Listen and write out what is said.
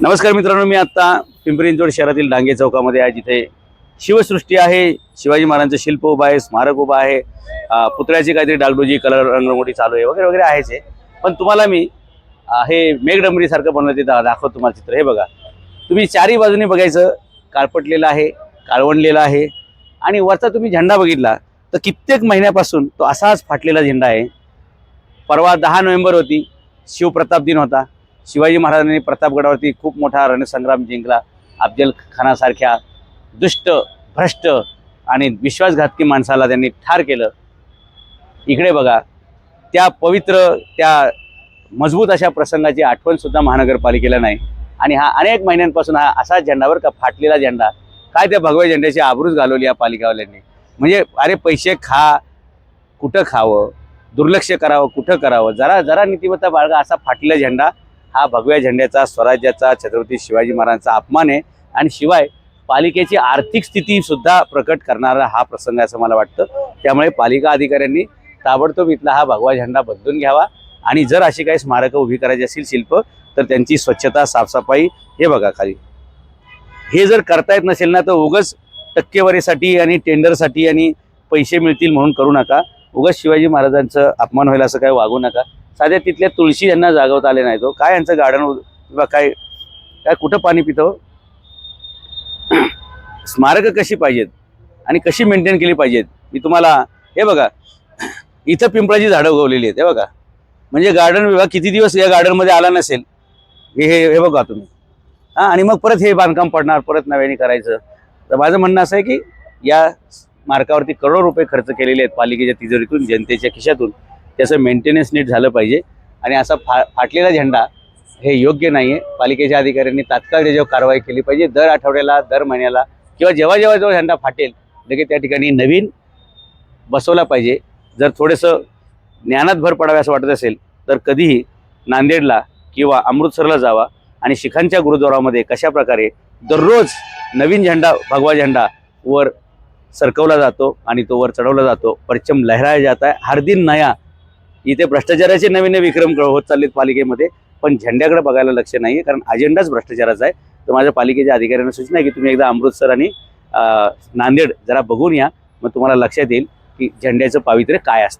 नमस्कार मित्रांनो मी आत्ता पिंपरी चिंचवड शहरातील डांगे चौकामध्ये आहे जिथे शिवसृष्टी आहे शिवाजी महाराजांचं शिल्प उभं आहे स्मारक उभं आहे पुतळ्याची काहीतरी डागडोजी कलर रंगरंगोटी चालू आहे वगैरे वगैरे आहेच आहे. पण तुम्हाला मी हे मेघडंबरीसारखं बनवलं ते दाखवत दाखवतो तुम्हाला चित्र. हे बघा तुम्ही चारही बाजूने बघायचं काळपटलेलं आहे काळवणलेलं आहे आणि वरचा तुम्ही झेंडा बघितला तर कित्येक महिन्यापासून तो असाच फाटलेला झेंडा आहे. परवा दहा नोव्हेंबर होती शिवप्रताप दिन होता शिवाजी महाराजांनी प्रतापगडावरती खूप मोठा रणसंग्राम जिंकला. अफजल खानासारख्या दुष्ट भ्रष्ट आणि विश्वासघातकी माणसाला त्यांनी ठार केलं. इकडे बघा त्या पवित्र त्या मजबूत अशा प्रसंगाची आठवण सुद्धा महानगरपालिकेला नाही. आणि हा अनेक महिन्यांपासून हा असा झेंडावर का फाटलेला झेंडा? काय त्या भगव्या झेंड्याची आबरूच घालवली या पालिकावाल्यांनी? म्हणजे अरे पैसे खा कुठं खावं? दुर्लक्ष करावं कुठं करावं? जरा जरा नीतिमत्ता बाळगा असा फाटलेला झेंडा हा भगव्या झेंड्याचा स्वराज्याचा छत्रपती शिवाजी महाराजांचा अपमान आहे. आणि शिवाय पालिकेची आर्थिक स्थिती सुद्धा प्रकट करणारा हा प्रसंग असं मला वाटतं. त्यामुळे पालिका अधिकाऱ्यांनी ताबडतोब इथला हा भगवा झेंडा बदलून घ्यावा. आणि जर अशी काही स्मारकं उभी करायची असतील शिल्प तर त्यांची स्वच्छता साफसफाई हे बघा खाली. हे जर करता येत नसेल ना तर उगच टक्केवारीसाठी आणि टेंडरसाठी आणि पैसे मिळतील म्हणून करू नका. उगाच शिवाजी महाराजांचं अपमान होईल असं काही वागू नका. साध्या तिथल्या तुळशी यांना जागवता आले नाही तो हो. काय यांचं गार्डन किंवा काय काय कुठं पाणी पितो हो? स्मारकं कशी पाहिजेत? आणि कशी मेंटेन केली पाहिजेत? मी तुम्हाला हे बघा. इथं पिंपळाची झाडं उगवलेली आहेत. हे बघा. म्हणजे गार्डन विभाग किती दिवस या गार्डनमध्ये आला नसेल? हे हे बघा तुम्ही. हां आणि मग परत हे बांधकाम पडणार परत नव्याने करायचं. तर माझं म्हणणं असं आहे की या मार्कावरती करोड रुपये खर्च केलेले आहेत पालिकेच्या तिजोरीतून जनतेच्या खिशातून. त्याचं मेंटेनन्स नीट झालं पाहिजे. आणि असा फा फाटलेला झेंडा हे योग्य नाही आहे पालिकेच्या अधिकाऱ्यांनी तात्काळ त्याच्यावर कारवाई केली पाहिजे. दर आठवड्याला दर महिन्याला किंवा जेव्हा जेव्हा जेव्हा झेंडा फाटेल लगेच त्या ठिकाणी नवीन बसवला पाहिजे. जर थोडंसं ज्ञानात भर पडावे असं वाटत असेल तर कधीही नांदेडला किंवा अमृतसरला जावा आणि शिखांच्या गुरुद्वारामध्ये कशा प्रकारे दररोज नवीन झेंडा भगवा झेंडा वर सरकवला जातो आणि तो वर चढवला जातो. परचम लहराया जात आहे. हर दिन नया इथे भ्रष्टाचाराचे नवीन नवीन विक्रम होत चाललेत पालिकेमध्ये पण झेंड्याकडे बघायला लक्ष नाही आहे कारण अजेंडाच भ्रष्टाचाराचा आहे. तर माझ्या पालिकेच्या अधिकाऱ्यांना सूचना आहे की तुम्ही एकदा अमृतसर आणि नांदेड जरा बघून या. मग तुम्हाला लक्षात येईल की झेंड्याचं पावित्र्य काय असतं.